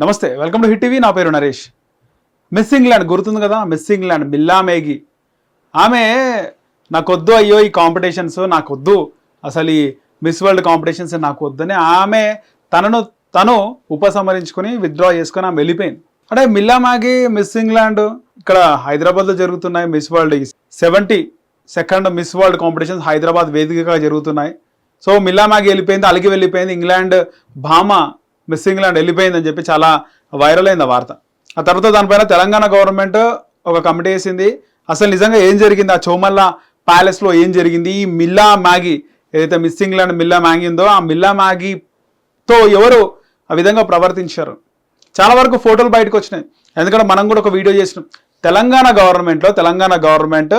నమస్తే welcome to hit TV. నా పేరు నరేష్. మిస్ ఇంగ్లాండ్ గుర్తుంది కదా? Miss England Milla Magee. ఆమె నాకొద్దు అయ్యో ఈ కాంపిటీషన్స్ నాకొద్దు. అసలు ఈ మిస్ వరల్డ్ కాంపిటీషన్స్ నాకు వద్దని ఆమె తనను తను ఉపసంహరించుకొని విత్డ్రా చేసుకొని ఆమె వెళ్ళిపోయింది. అంటే మిల్లా మ్యాగీ మిస్ ఇంగ్లాండ్ ఇక్కడ హైదరాబాద్లో జరుగుతున్నాయి Miss World. Seventy second Miss World competitions Hyderabad వేదికగా జరుగుతున్నాయి. సో మిల్లా మ్యాగీ వెళ్ళిపోయింది అలిగి వెళ్ళిపోయింది. ఇంగ్లాండ్ భామ మిస్ ఇంగ్లాండ్ వెళ్ళిపోయిందని చెప్పి చాలా వైరల్ అయింది వార్త. ఆ తర్వాత దానిపైన తెలంగాణ గవర్నమెంట్ ఒక కమిటీ వేసింది. అసలు నిజంగా ఏం జరిగింది? ఆ చోమల్ల ప్యాలెస్లో ఏం జరిగింది? ఈ మిల్లా మ్యాగీ ఏదైతే మిస్ ఇంగ్లాండ్ మిల్లా మ్యాగీ ఉందో ఆ మిల్లా మ్యాగీతో ఎవరు ఆ విధంగా ప్రవర్తించారు? చాలా వరకు ఫోటోలు బయటకు వచ్చినాయి. ఎందుకంటే మనం కూడా ఒక వీడియో చేసినాం. తెలంగాణ గవర్నమెంట్లో తెలంగాణ గవర్నమెంట్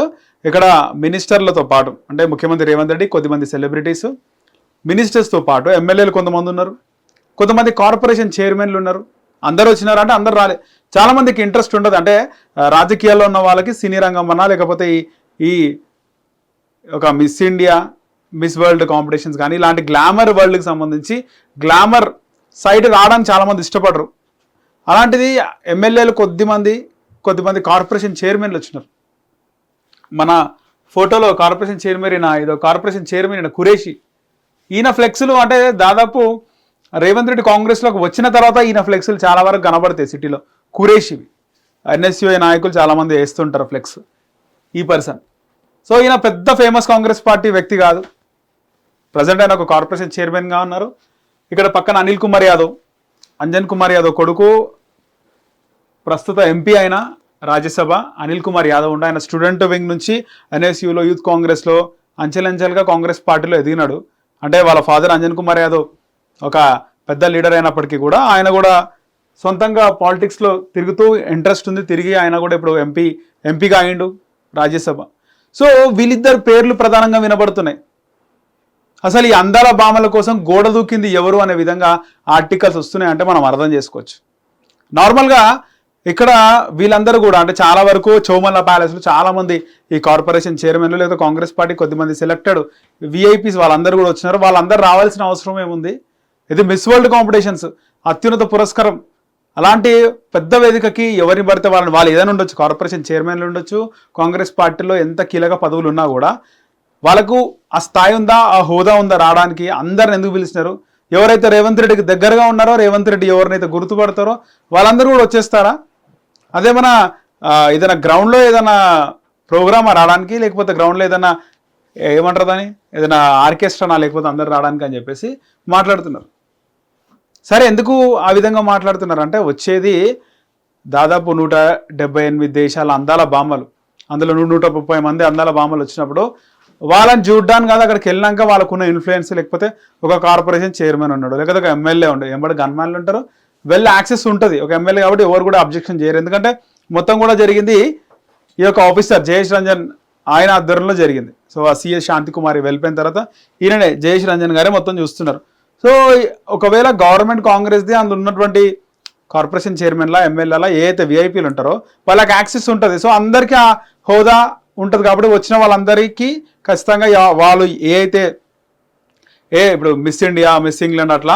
ఇక్కడ మినిస్టర్లతో పాటు అంటే ముఖ్యమంత్రి రేవంత్ రెడ్డి కొద్దిమంది సెలబ్రిటీస్ మినిస్టర్స్తో పాటు ఎమ్మెల్యేలు కొంతమంది ఉన్నారు. కొంతమంది కార్పొరేషన్ చైర్మన్లు ఉన్నారు. అందరు వచ్చినారు అంటే అందరు రాలే. చాలా మందికి ఇంట్రెస్ట్ ఉండదు. అంటే రాజకీయాల్లో ఉన్న వాళ్ళకి సినీ రంగం అన్నా లేకపోతే ఈ ఈ ఒక Miss India Miss World competitions కానీ ఇలాంటి గ్లామర్ వరల్డ్కి సంబంధించి గ్లామర్ సైడ్ రావడానికి చాలామంది ఇష్టపడరు. అలాంటిది ఎమ్మెల్యేలు కొద్దిమంది కొద్దిమంది కార్పొరేషన్ చైర్మన్లు వచ్చినారు. మన ఫోటోలో కార్పొరేషన్ చైర్మన్ ఈయన ఇదో కార్పొరేషన్ చైర్మన్ ఈయన కురేషి ఈయన ఫ్లెక్స్లు అంటే దాదాపు రేవంత్ రెడ్డి కాంగ్రెస్లోకి వచ్చిన తర్వాత ఈయన ఫ్లెక్స్లు చాలా వరకు కనబడతాయి సిటీలో. కురేషివి ఎన్ఎస్యుఐ నాయకులు చాలామంది వేస్తుంటారు ఫ్లెక్స్. ఈ పర్సన్. సో ఈయన పెద్ద ఫేమస్ కాంగ్రెస్ పార్టీ వ్యక్తి కాదు. ప్రజెంట్ ఆయన ఒక కార్పొరేషన్ చైర్మన్గా ఉన్నారు. ఇక్కడ పక్కన అనిల్ కుమార్ యాదవ్ అంజన్ కుమార్ యాదవ్ కొడుకు ప్రస్తుత ఎంపీ అయిన రాజ్యసభ అనిల్ కుమార్ యాదవ్ ఉండ. ఆయన స్టూడెంట్ వింగ్ నుంచి ఎన్ఎస్యూలో యూత్ కాంగ్రెస్లో అంచెలంచెలుగా కాంగ్రెస్ పార్టీలో ఎదిగినాడు. అంటే వాళ్ళ ఫాదర్ అంజన్ కుమార్ యాదవ్. ఒక పెద్ద లీడర్ అయినప్పటికీ కూడా ఆయన కూడా సొంతంగా పాలిటిక్స్లో తిరుగుతూ ఇంట్రెస్ట్ ఉంది. తిరిగి ఆయన కూడా ఇప్పుడు ఎంపీ ఎంపీగా అయిండు రాజ్యసభ. సో వీళ్ళిద్దరు పేర్లు ప్రధానంగా వినబడుతున్నాయి. అసలు ఈ అందాల భామల కోసం గోడ దూకింది ఎవరు అనే విధంగా ఆర్టికల్స్ వస్తున్నాయి అంటే మనం అర్థం చేసుకోవచ్చు. నార్మల్గా ఇక్కడ వీళ్ళందరూ కూడా అంటే చాలా వరకు చౌమల్ల ప్యాలెస్లో చాలామంది ఈ కార్పొరేషన్ చైర్మన్లు లేదా కాంగ్రెస్ పార్టీ కొద్దిమంది సెలెక్టెడ్ విఐపీస్ వాళ్ళందరూ కూడా వచ్చినారు. వాళ్ళందరూ రావాల్సిన అవసరం ఏముంది? ఇది మిస్ వరల్డ్ కాంపిటీషన్స్. అత్యున్నత పురస్కారం. అలాంటి పెద్ద వేదికకి ఎవరిని పడితే వాళ్ళని వాళ్ళు ఏదైనా ఉండొచ్చు. కార్పొరేషన్ చైర్మన్లు ఉండొచ్చు కాంగ్రెస్ పార్టీలో ఎంత కీలక పదవులు ఉన్నా కూడా వాళ్ళకు ఆ స్థాయి ఉందా ఆ హోదా ఉందా రావడానికి అందరిని ఎందుకు పిలిచినారు? ఎవరైతే రేవంత్ రెడ్డికి దగ్గరగా ఉన్నారో రేవంత్ రెడ్డి ఎవరినైతే గుర్తుపడతారో వాళ్ళందరూ కూడా వచ్చేస్తారా? అదేమన్నా ఏదైనా గ్రౌండ్లో ఏదైనా ప్రోగ్రామ్ రావడానికి లేకపోతే గ్రౌండ్లో ఏదైనా ఏమంటారు దాని ఏదైనా ఆర్కెస్ట్రానా లేకపోతే అందరు రావడానికి అని చెప్పేసి మాట్లాడుతున్నారు. సరే ఎందుకు ఆ విధంగా మాట్లాడుతున్నారు? అంటే వచ్చేది దాదాపు నూట డెబ్బై ఎనిమిది దేశాల అందాల బామ్మలు అందులో నూట ముప్పై మంది అందాల బామ్మలు వచ్చినప్పుడు వాళ్ళని చూడ్డానికి కాదు అక్కడికి వెళ్ళినాక వాళ్ళకున్న ఇన్ఫ్లుయెన్స్ లేకపోతే ఒక కార్పొరేషన్ చైర్మన్ ఉన్నాడు లేకపోతే ఒక ఎమ్మెల్యే ఉండే. ఎంబడి గన్మాన్లు ఉంటారు. వెల్ యాక్సెస్ ఉంటుంది. ఒక ఎమ్మెల్యే కాబట్టి ఎవరు కూడా అబ్జెక్షన్ చేయరు. ఎందుకంటే మొత్తం కూడా జరిగింది ఈ యొక్క ఆఫీసర్ జయేష్ రంజన్ ఆయన ఆధ్వర్యంలో జరిగింది. సో ఆ సిఎస్ శాంతికుమారి వెళ్ళిపోయిన తర్వాత ఈయననే జయేష్ రంజన్ గారే మొత్తం చూస్తున్నారు. సో ఒకవేళ గవర్నమెంట్ కాంగ్రెస్ది అందులో ఉన్నటువంటి కార్పొరేషన్ చైర్మన్లా ఎమ్మెల్యేలా ఏ అయితే విఐపీలు ఉంటారో వాళ్ళకి యాక్సెస్ ఉంటుంది. సో అందరికీ ఆ హోదా ఉంటుంది కాబట్టి వచ్చిన వాళ్ళందరికీ ఖచ్చితంగా వాళ్ళు ఏ అయితే ఏ ఇప్పుడు మిస్ ఇండియా మిస్ ఇంగ్లాండ్ అట్లా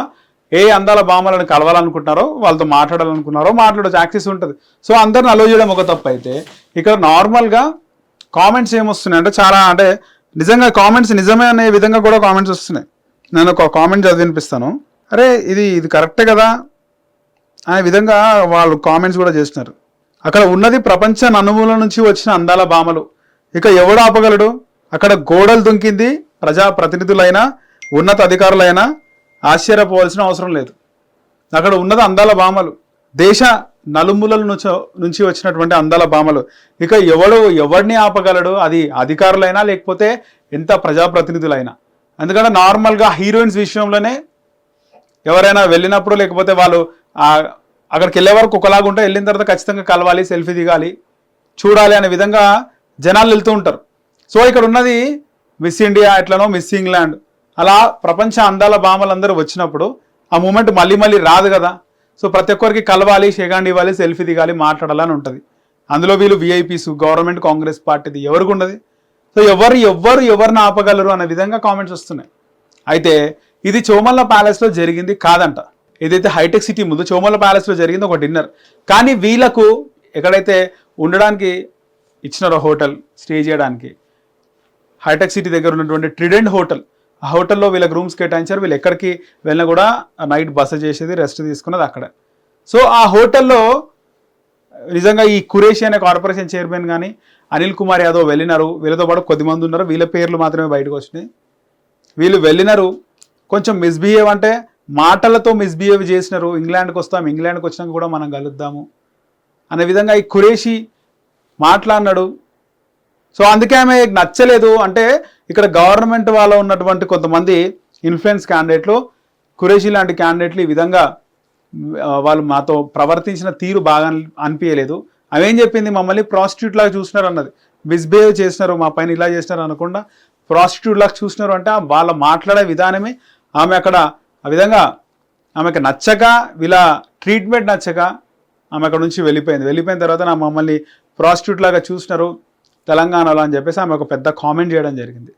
ఏ అందాల భామలను కలవాలనుకుంటున్నారో వాళ్ళతో మాట్లాడాలనుకున్నారో మాట్లాడచ్చు యాక్సెస్ ఉంటుంది. సో అందరిని అలో చేయడం ఒక తప్పు అయితే ఇక్కడ నార్మల్గా కామెంట్స్ ఏమొస్తున్నాయి? అంటే చాలా అంటే నిజంగా కామెంట్స్ నిజమే అనే విధంగా కూడా కామెంట్స్ వస్తున్నాయి. నేను ఒక కామెంట్ చదివినిపిస్తాను. అరే ఇది ఇది కరెక్టే కదా? అనే విధంగా వాళ్ళు కామెంట్స్ కూడా చేస్తున్నారు. అక్కడ ఉన్నది ప్రపంచ నలుమూల నుంచి వచ్చిన అందాల భామలు. ఇక ఎవడు ఆపగలడు? అక్కడ గోడలు దుంకింది ప్రజా ప్రతినిధులైనా ఉన్నత అధికారులైనా ఆశ్చర్యపోవాల్సిన అవసరం లేదు. అక్కడ ఉన్నది అందాల భామలు. దేశ నలుమూలల నుంచి నుంచి వచ్చినటువంటి అందాల భామలు. ఇక ఎవడు ఎవడిని ఆపగలడు? అది అధికారులైనా లేకపోతే ఎంత ప్రజాప్రతినిధులైనా? ఎందుకంటే నార్మల్గా హీరోయిన్స్ విషయంలోనే ఎవరైనా వెళ్ళినప్పుడు లేకపోతే వాళ్ళు అక్కడికి వెళ్ళే వరకు ఒకలాగా ఉంటే వెళ్ళిన తర్వాత ఖచ్చితంగా కలవాలి సెల్ఫీ దిగాలి చూడాలి అనే విధంగా జనాలు వెళ్తూ ఉంటారు. సో ఇక్కడ ఉన్నది మిస్ ఇండియా ఎట్లనో మిస్ ఇంగ్లాండ్. అలా ప్రపంచ అందాల భామలందరూ వచ్చినప్పుడు ఆ మూమెంట్ మళ్ళీ మళ్ళీ రాదు కదా. సో ప్రతి ఒక్కరికి కలవాలి షేగాండ్ ఇవ్వాలి సెల్ఫీ దిగాలి మాట్లాడాలని ఉంటుంది. అందులో వీళ్ళు విఐపీస్ గవర్నమెంట్ కాంగ్రెస్ పార్టీది ఎవరికి ఉండదు సో ఎవరు ఎవ్వరు ఎవరిని ఆపగలరు అనే విధంగా కామెంట్స్ వస్తున్నాయి. అయితే ఇది చోమల్ల ప్యాలెస్లో జరిగింది కాదంట. ఏదైతే హైటెక్ సిటీ ముందు చోమల ప్యాలెస్లో జరిగింది ఒక డిన్నర్ కానీ వీళ్ళకు ఎక్కడైతే ఉండడానికి ఇచ్చినారో హోటల్ స్టే చేయడానికి హైటెక్ సిటీ దగ్గర ఉన్నటువంటి ట్రిడెంట్ హోటల్ ఆ హోటల్లో వీళ్ళకి రూమ్స్ కేటాయించారు. వీళ్ళు ఎక్కడికి వెళ్ళినా కూడా నైట్ బస చేసేది రెస్ట్ తీసుకున్నది అక్కడ. సో ఆ హోటల్లో నిజంగా ఈ కురేషి అనే కార్పొరేషన్ చైర్మన్ కానీ అనిల్ కుమార్ యాదవ్ వెళ్ళినారు. వీళ్ళతో పాటు కొద్దిమంది ఉన్నారు. వీళ్ళ పేర్లు మాత్రమే బయటకు వచ్చినాయి. వీళ్ళు వెళ్ళినారు. కొంచెం మిస్బిహేవ్ అంటే మాటలతో మిస్బిహేవ్ చేసినారు. ఇంగ్లాండ్కి వస్తాం ఇంగ్లాండ్కి వచ్చినాక కూడా మనం కలుద్దాము అనే విధంగా ఈ కురేషి మాట్లాడినాడు. సో అందుకే ఆమె నచ్చలేదు. అంటే ఇక్కడ గవర్నమెంట్ వాళ్ళ ఉన్నటువంటి కొంతమంది ఇన్ఫ్లుయెన్స్ క్యాండిడేట్లు కురేషి లాంటి క్యాండిడేట్లు ఈ విధంగా వాళ్ళు మాతో ప్రవర్తించిన తీరు బాగా అనిపించలేదు అవేం చెప్పింది? మమ్మల్ని ప్రాస్టిట్యూట్ లాగా చూసినారు అన్నది. మిస్బిహేవ్ చేసినారు మా పైన ఇలా చేసినారు అనకుండా ప్రాస్టిట్యూట్ లాగా చూసినారు అంటే ఆ వాళ్ళ మాట్లాడే విధానమే ఆమె అక్కడ ఆ విధంగా ఆమెకు నచ్చక ఇలా ట్రీట్మెంట్ నచ్చక ఆమె అక్కడ నుంచి వెళ్ళిపోయింది. వెళ్ళిపోయిన తర్వాత నా మమ్మల్ని ప్రాస్టిట్యూట్ లాగా చూసినారు తెలంగాణలో అని చెప్పేసి ఆమె ఒక పెద్ద కామెంట్ చేయడం జరిగింది.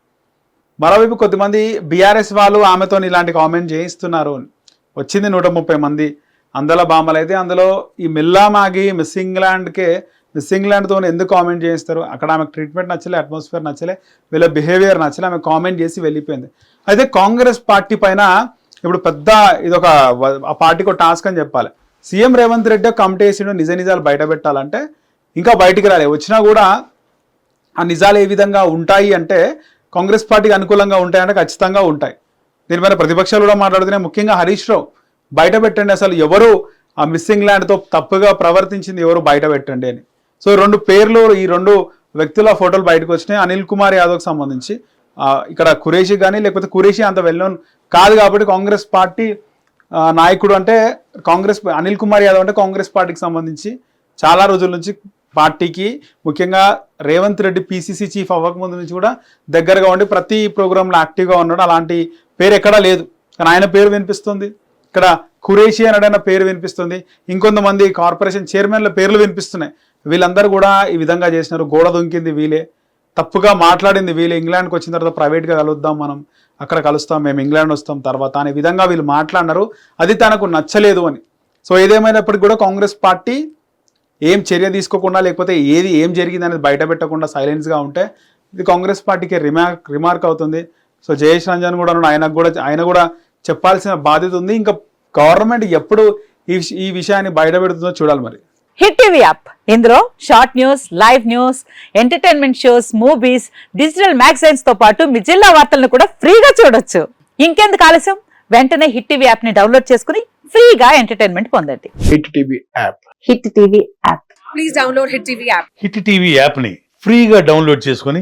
మరోవైపు కొద్దిమంది బీఆర్ఎస్ వాళ్ళు ఆమెతో ఇలాంటి కామెంట్ చేయిస్తున్నారు అని. వచ్చింది నూట ముప్పై మంది. అందులో బామ్మలు అయితే అందులో ఈ మిల్లా మాగి మిస్ ఇంగ్లాండ్కే మిస్ ఇంగ్లాండ్తో ఎందుకు కామెంట్ చేయిస్తారు? అక్కడ ఆమెకు ట్రీట్మెంట్ నచ్చలే అట్మాస్ఫియర్ నచ్చలే వీళ్ళ బిహేవియర్ నచ్చలే ఆమె కామెంట్ చేసి వెళ్ళిపోయింది. అయితే కాంగ్రెస్ పార్టీ పైన ఇప్పుడు పెద్ద ఇదొక ఆ పార్టీకి ఒక టాస్క్ అని చెప్పాలి. సీఎం రేవంత్ రెడ్డి కమిటీ వేసిండు నిజ నిజాలు బయట పెట్టాలంటే ఇంకా బయటికి రాలే. వచ్చినా కూడా ఆ నిజాలు ఏ విధంగా ఉంటాయి అంటే కాంగ్రెస్ పార్టీకి అనుకూలంగా ఉంటాయంటే ఖచ్చితంగా ఉంటాయి. దీనిపైన ప్రతిపక్షాలు కూడా మాట్లాడుతున్నాయి. ముఖ్యంగా హరీష్ రావు బయట పెట్టండి అసలు ఎవరు ఆ మిస్సింగ్ ల్యాండ్తో తప్పుగా ప్రవర్తించింది ఎవరు బయట పెట్టండి అని. సో రెండు పేర్లు ఈ రెండు వ్యక్తుల ఫోటోలు బయటకు వచ్చినాయి. అనిల్ కుమార్ యాదవ్కి సంబంధించి. ఇక్కడ కురేషి కానీ లేకపోతే కురేషి అంత వెళ్ళోన్ కాదు కాబట్టి కాంగ్రెస్ పార్టీ నాయకుడు అంటే కాంగ్రెస్ అనిల్ కుమార్ యాదవ్ అంటే కాంగ్రెస్ పార్టీకి సంబంధించి చాలా రోజుల నుంచి పార్టీకి ముఖ్యంగా రేవంత్ రెడ్డి పిసిసి చీఫ్ అవ్వకముందు నుంచి కూడా దగ్గరగా ఉండి ప్రతి ప్రోగ్రాంలో యాక్టివ్గా ఉన్నాడు. అలాంటి పేరు ఎక్కడా లేదు. కానీ ఆయన పేరు వినిపిస్తుంది. ఇక్కడ ఖురేషి అనడైన పేరు వినిపిస్తుంది. ఇంకొంతమంది కార్పొరేషన్ చైర్మన్ల పేర్లు వినిపిస్తున్నాయి. వీళ్ళందరూ కూడా ఈ విధంగా చేసినారు. గోడ దొంకింది వీలే తప్పుగా మాట్లాడింది వీళ్ళు. ఇంగ్లాండ్కి వచ్చిన తర్వాత ప్రైవేట్గా కలుద్దాం మనం. అక్కడ కలుస్తాం. మేము ఇంగ్లాండ్ వస్తాం తర్వాత అనే విధంగా వీళ్ళు మాట్లాడినారు. అది తనకు నచ్చలేదు అని. సో ఏదేమైనప్పటికీ కూడా కాంగ్రెస్ పార్టీ ఏం చర్య తీసుకోకుండా లేకపోతే ఏది ఏం జరిగింది అనేది బయట పెట్టకుండా సైలెన్స్గా ఉంటే ఇది కాంగ్రెస్ పార్టీకి రిమార్క్ రిమార్క్ అవుతుంది. సో జయేష్ రంజన్ కూడా ఉన్నాడు. ఆయనకు కూడా ఆయన కూడా చెప్పాల్సిన బాధ్యత ఉంది. ఇంకా గవర్నమెంట్ ఎప్పుడు ఈ ఈ విషయాన్ని బయట పెడుతుందో చూడాలి మరి. Hit TV app. ఇందులో short news live news entertainment shows movies digital మ్యాగజైన్స్తో పాటు మీ జిల్లా వార్తలను కూడా ఫ్రీగా చూడొచ్చు. ఇంకెందుకు ఆలస్యం? వెంటనే హిట్ టీవీ యాప్ని డౌన్లోడ్ చేసుకుని ఫ్రీగా ఎంటర్టైన్మెంట్ పొందండి. Hit TV app. Hit TV app. Please download Hit TV app. Hit TV యాప్ని ఫ్రీగా డౌన్లోడ్ చేసుకొని